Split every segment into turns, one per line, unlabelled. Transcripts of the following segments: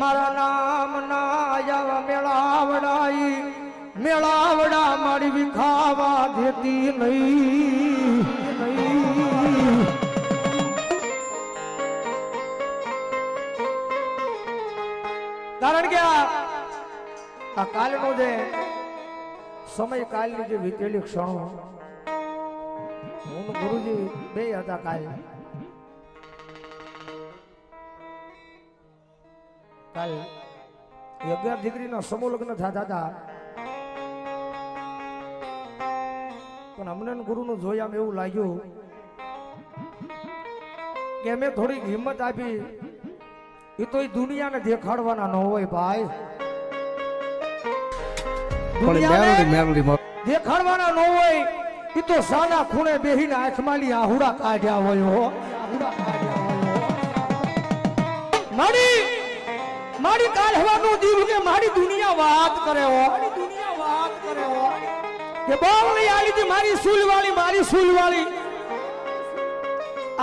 મારા નામ ના મેળાવડાઈ. મેળાવડા મારી વિખાવા દેતી નહીં. કારણ કે આ કાલનો જે સમય કાલની જે વીતેલી ક્ષણો, હું ગુરુજી બે હતા કાલ. કાલ એ અગિયાર દીકરીના સમૂહ લગ્ન થતા હતા પણ અમને ગુરુનું જોયા એવું લાગ્યું કે મેં થોડીક હિંમત આપી. એ તો એ દુનિયાને દેખાડવાના ન હોય ભાઈ. દેખાડવાના ન હોય એ તો સાના ખૂણે બેહીને આંખમાંની આહુડા કાઢ્યા હોય હો. આહુડા કાઢ્યા હોય. મારી કાલ હવાનું દીવ કે મારી દુનિયા વાત કરે હો. મારી દુનિયા વાત કરે હો. કે બાવળી આલી હતી મારી સુલવાળી મારી સુલવાળી.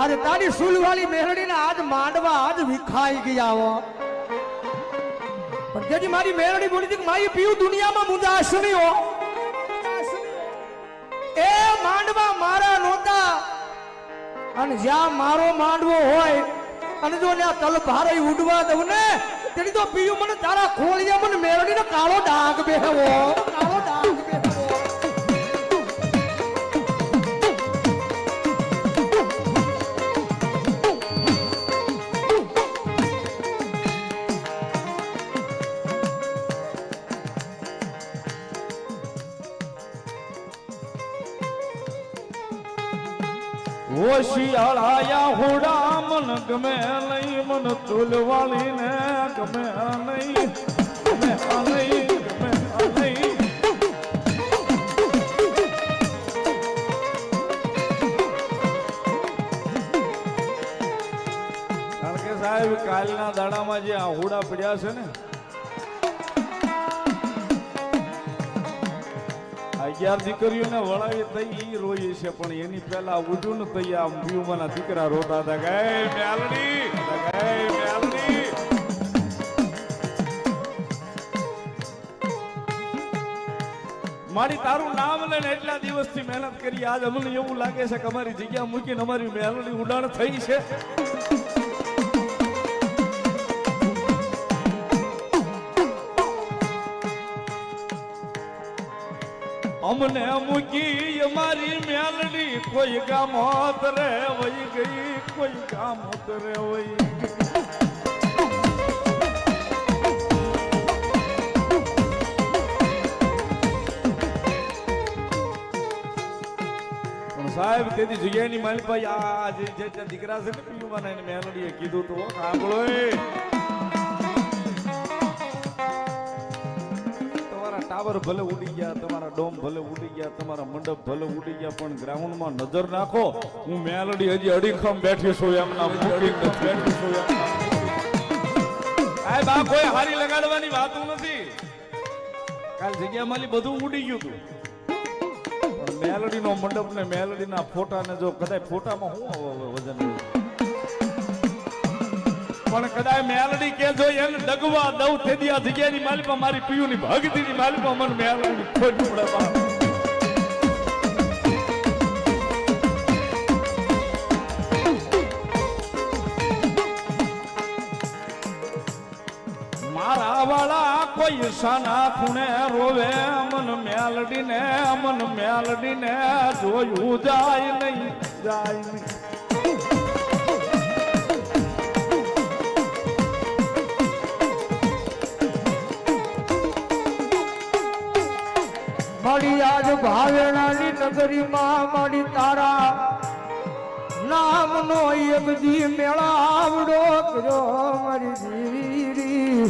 આજે તારી સુલવાળી મેરડીને આજ માંડવા આજ વિખાઈ ગયા હો. પણ જેથી મારી મેરડી બોલી હતી મારી પીવું દુનિયામાં મુંદાશ નહીં હો. એ માંડવા મારા નહોતા. અને જ્યાં મારો માંડવો હોય, અને જો ત્યાં તલભારે ઉડવા દઉં ને તેની તો પીયું મને તારા ખોળિયા મને મેળવીને કાળો ડાઘ બેહવો.
હોશિયાળાયા હોડા મન ગમે નહીં મન તુલવાળી ને ગમે નહીં ગમે નહીં. કારણ કે સાહેબ, કાલના દાડામાં જે આહુડા પડ્યા છે ને અગિયાર દીકરીઓને વળાવી તઈ ઈ છે, પણ એની પહેલા ઉડું ને તઈ આ મ્યુમાના દીકરા રોતા હતા. ગાય "એ મેલડી ગાય મેલડી. મારી તારું નામ લઈને એટલા દિવસથી મહેનત કરી, આજ અમને એવું લાગે છે કે અમારી જગ્યા મૂકીને અમારી મેલડી ઉડાણ થઈ છે. અમને મૂકી અમારી મેલડી, કોઈ ગામ હોત રે વહી ગઈ, કોઈ ગામ હોત રે વહી સાહેબ, તેથી જગ્યાની માલિક ભાઈ, આ જે દીકરા છે ને પીયું મને મેલડીએ કીધું તો સાંભળો ટાવર ભલે ઉડી ગયા, તમારા ડોમ ભલે ઉડી ગયા, તમારા મંડપ ભલે ઉડી ગયા, પણ ગ્રાઉન્ડમાં નજર નાખો. હું મેલડી હજી અડીખમ બેઠી છું, એમના બેઠી છું આ કોઈ હારી લગાડવાની વાતું નથી. કાલ જગ્યા માલી બધું ઉડી ગયું હતું મેલડી મેલડીનો મંડપ ને મેલડીના ફોટા ને જો કદાચ ફોટામાં શું વજન? પણ કદાચ મેલડી કે જો એને ડગવા દઉં તે દિયા જગ્યાની માલિકા મારી પિયુની ભક્તિની માલિકા મને મેલડી ખોટ પડે બા. વાળા કોઈ સાના ખૂણે રોવે, અમન મેલડીને, અમન મન મેલડી ને જોયું જાય નહીં જાય નહીં
મારી આજ ભાવેણાની નગરીમાં મારી તારા નામનો એક દી મેળાવડો કર્યો મારી દીરી.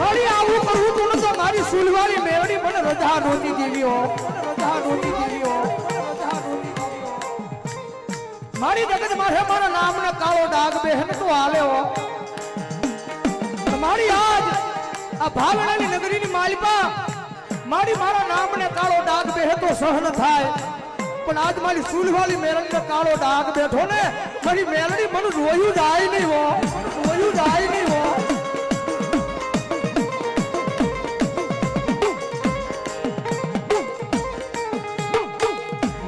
મારી આવું કરવું તું તો મારી સુલવારી મેળડી મને રજા નહોતી દેવી રજા નહોતી દેવી. મારી જગત માથે મારા નામનો કાળો ડાઘ બેહન તો આલ્યો મારી આજ આ ભાવનાની નગરીની માલિકા. મારી મારા નામને કાળો ડાઘ બેહતો સહન થાય. પણ આજ મારી સુલવાલી મેરંગ કાળો ડાઘ બેઠો ને, મારી મેલડી મને રોયું જાય નહીં હો. રોયું જાય નહીં હો.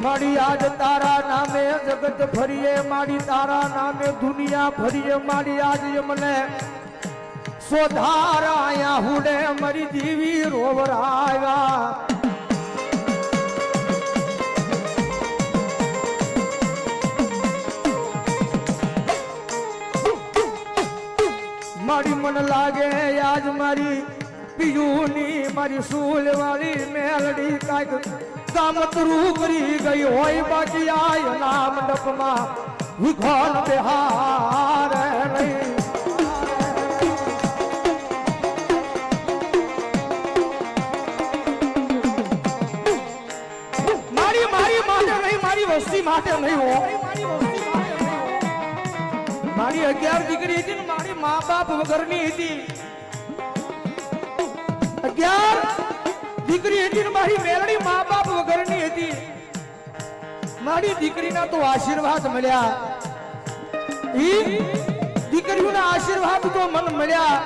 મારી આજ તારા નામે જગત ફરીએ મારી તારા નામે દુનિયા ફરીએ મારી આજ મને સોધારા આયા હુડે મરી જીવી રોવરાયા મારી મન લાગે આજ મારી પિયુની મારી સૂલ વાળી મેલડી કાંઈક કામતરું કરી ગઈ હોય બાકી આય નામ ડપમાં વિખોન બિહાર વસ્તી માટે નહીં મારી અગિયાર દીકરી હતી મારી મા બાપ વગરની હતી. અગિયાર દીકરી હતી મારી મેલડી મા બાપ વગરની હતી. મારી દીકરીના તો આશીર્વાદ મળ્યા. ઈ દીકરીઓના આશીર્વાદ તો મન મળ્યા.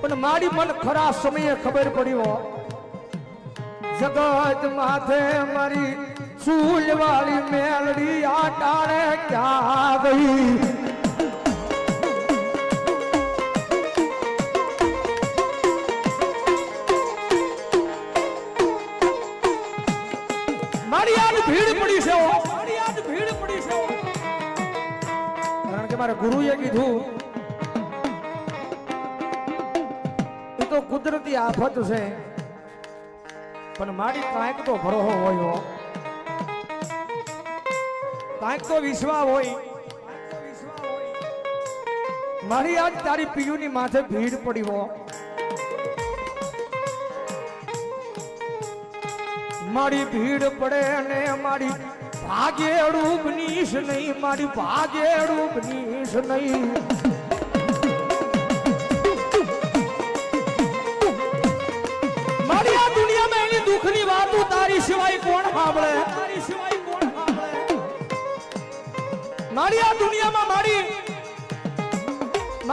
પણ મારી મન ખરા સમયે ખબર પડી જગત માથે મારી સૂલ વાળી મેલડી આ ટાણે ક્યાં ગઈ? મારી ગુરુએ કીધું એ તો કુદરતી આફત છે, પણ મારી કાંઈક તો ભરોહો હોય કાંઈક તો વિશ્વા હોય. મારી આજ તારી પિયુની માથે ભીડ પડી હો. મારી ભીડ પડે અને મારી ભાગે બનીશ નહીં, મારી ભાગેડું બનીશ નહીં.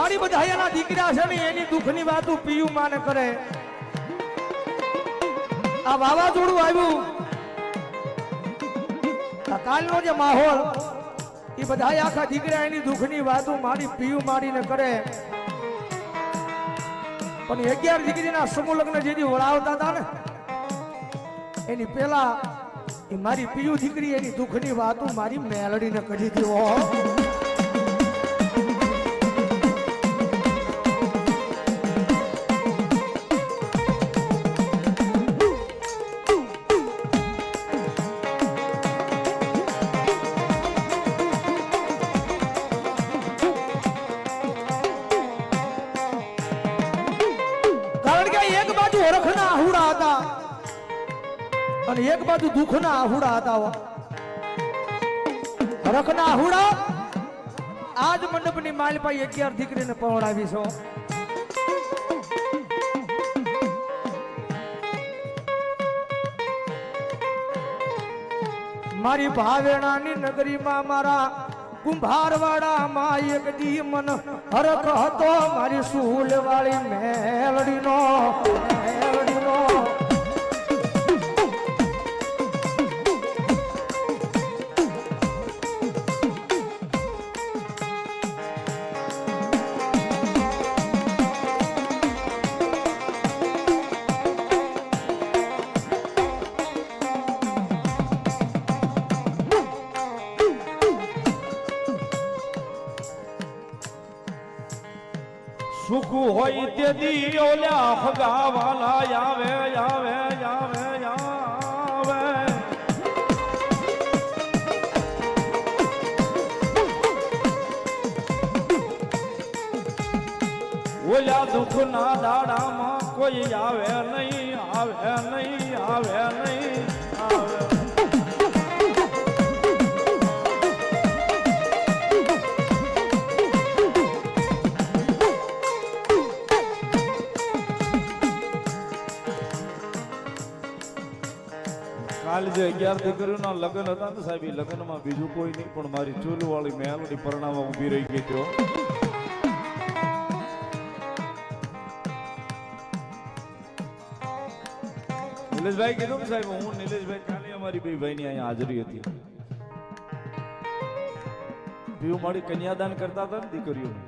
મારી બધા દીકરા છે ને, એની દુઃખની વાત પીયું માને કરે. આ વાવાઝોડું આવ્યું. કાલનો જે માહોલ, એ બધા આખા દીકરા એની દુઃખની વાતો મારી પીયું મારીને કરે. પણ અગિયાર દીકરીના સમૂહ લગ્ન જેથી વળાવતા હતા ને, એની પેલા એ મારી પીયું દીકરી એની દુઃખની વાતો મારી મેલડીને કરી દીધો અને એક બાજુ દુઃખના આહુડા હતા રખના આહુડા? આજ મંડપની માલપાઈ અગિયાર દીકરીને પહોંચાવી છો. મારી ભાવેણાની નગરીમાં મારા કુંભારવાડામાં એક દી મન હરખ હતો. મારી સૂલ વાળી મેલડીનો મેલડીનો.
સુખ હોય તે દી ઓલ્યા ફગાવાલા આવે આવે આવે આવે ઓલ્યા દુઃખના દાડામાં કોઈ આવે નહીં આવે નહીં આવે નહીં, આવે જે અગિયાર દીકરીઓના લગ્ન હતા ને સાહેબ, એ લગ્નમાં બીજું કોઈ નહીં, પણ મારી ચૂલવાળી મેલડી પરણામાં ઊભી રહી ગઈ તો નિલેશભાઈ કીધું ને સાહેબ, હું નિલેશભાઈ કાલે અમારી બે ભાઈની અહીંયા હાજરી હતી. પીવું મારી કન્યાદાન કરતા હતા ને દીકરીઓને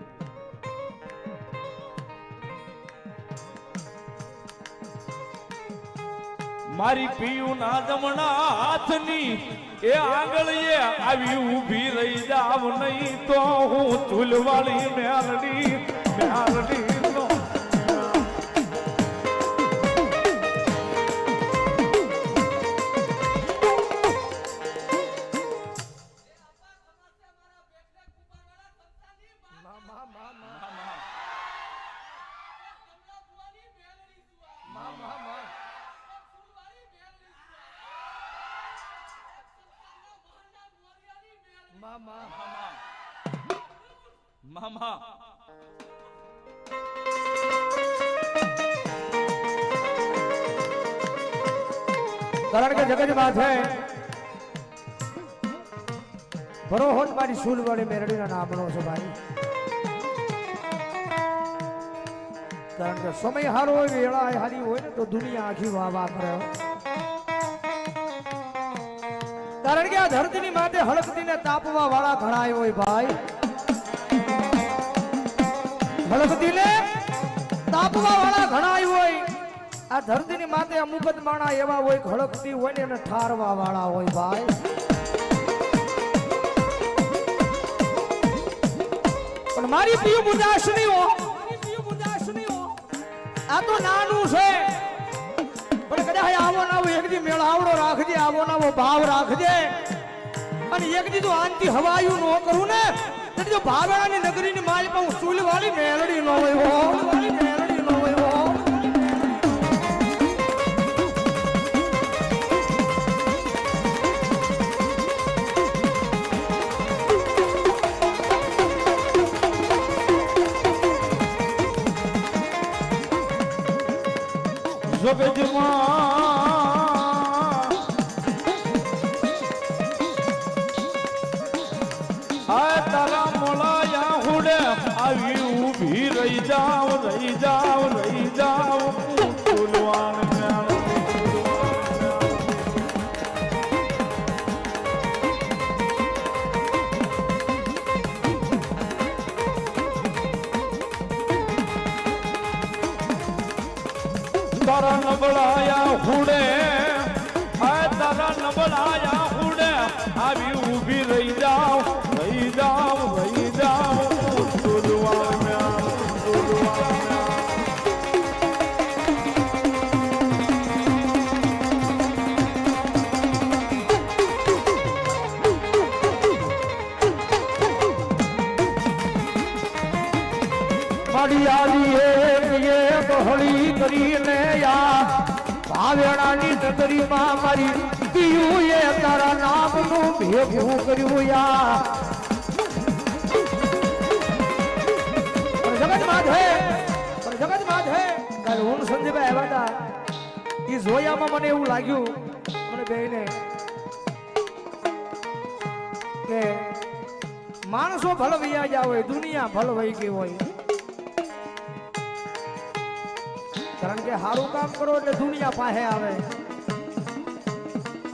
મારી પીયું ના જમણા હાથની એ આંગળીએ આવી ઊભી રહી જાવ નહીં તો હું ચૂલવાળી મેરડી મેલડી. નો મામા
કારણ કે જગત છે. ભરોહોત મારી સૂલ વડે મેરડીના નામનો છે ભાઈ. કારણ કે સમય હારો હોય વેળા હારી હોય ને તો દુનિયા આખી વાહ વાહ કરે. કારણ કે આ ધરતીની માથે હળકતીને તાપવા વાળા ઘણા હોય ભાઈ. હળકતીને તાપવા વાળા ઘણા હોય. આ ધરતીની માથે અમુક જ માણા એવા હોય હળકતી હોય ને એને ઠારવા વાળા હોય ભાઈ. પણ મારી પીયું મુજાસનીઓ મારી હો આ તો નાનું છે. પણ આવો નાવો એક દી મેળ રાખજે, આવો નાવો ભાવ રાખજે. અને એક દી તો આનથી હવાયું નો કરું ને જો ભાવેણાની નગરીની માલ પણ ચૂલ વાળી મેળડી ન હોય
આવી ઊભી રહી જાવ રહી જાવ રહી જાવ ફૂલવાણ તારા નબળાયા હુડે
નગરીમાં મારી પીયું એ તારા નામનું ભેગું કર્યું યા જગત માધે જગત માધે કાલે હું સંજયભાઈ આવ્યા હતા. એ જોયામાં મને એવું લાગ્યું, મને બેને કે માણસો ભલવૈયા ગયા હોય દુનિયા ભલવાઈ ગઈ હોય. કારણ કે સારું કામ કરો એટલે દુનિયા પાસે આવે.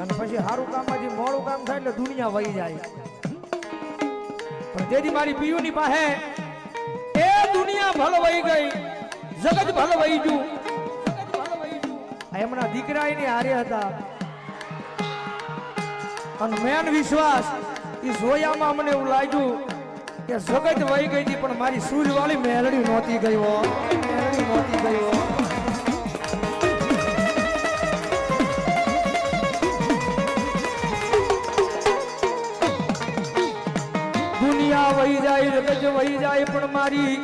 અને પછી સારું કામમાંથી મોડું કામ થાય એટલે દુનિયા વહી જાય. પણ તેથી મારી પિયુની પાસે એ દુનિયા ભલ વહી ગઈ, જગત ભલ વહી ગયું. એમના દીકરા એની હારે હતા. અને મેન વિશ્વાસ એ જોયામાં મને એવું લાગ્યું કે જગત વહી ગઈ હતી, પણ મારી સૂરવાળી મેલડી નહોતી ગઈ હો. નહોતી ગઈ હો. જાય રગજ વહી જાય પણ મારી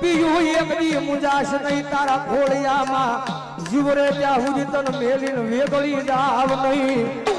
પીયું એકડી મુજાશ નહીં. તારા ખોળિયામાં જીવરે ત્યાં સુધી તન મેલીન વેગળી જાવ નહીં.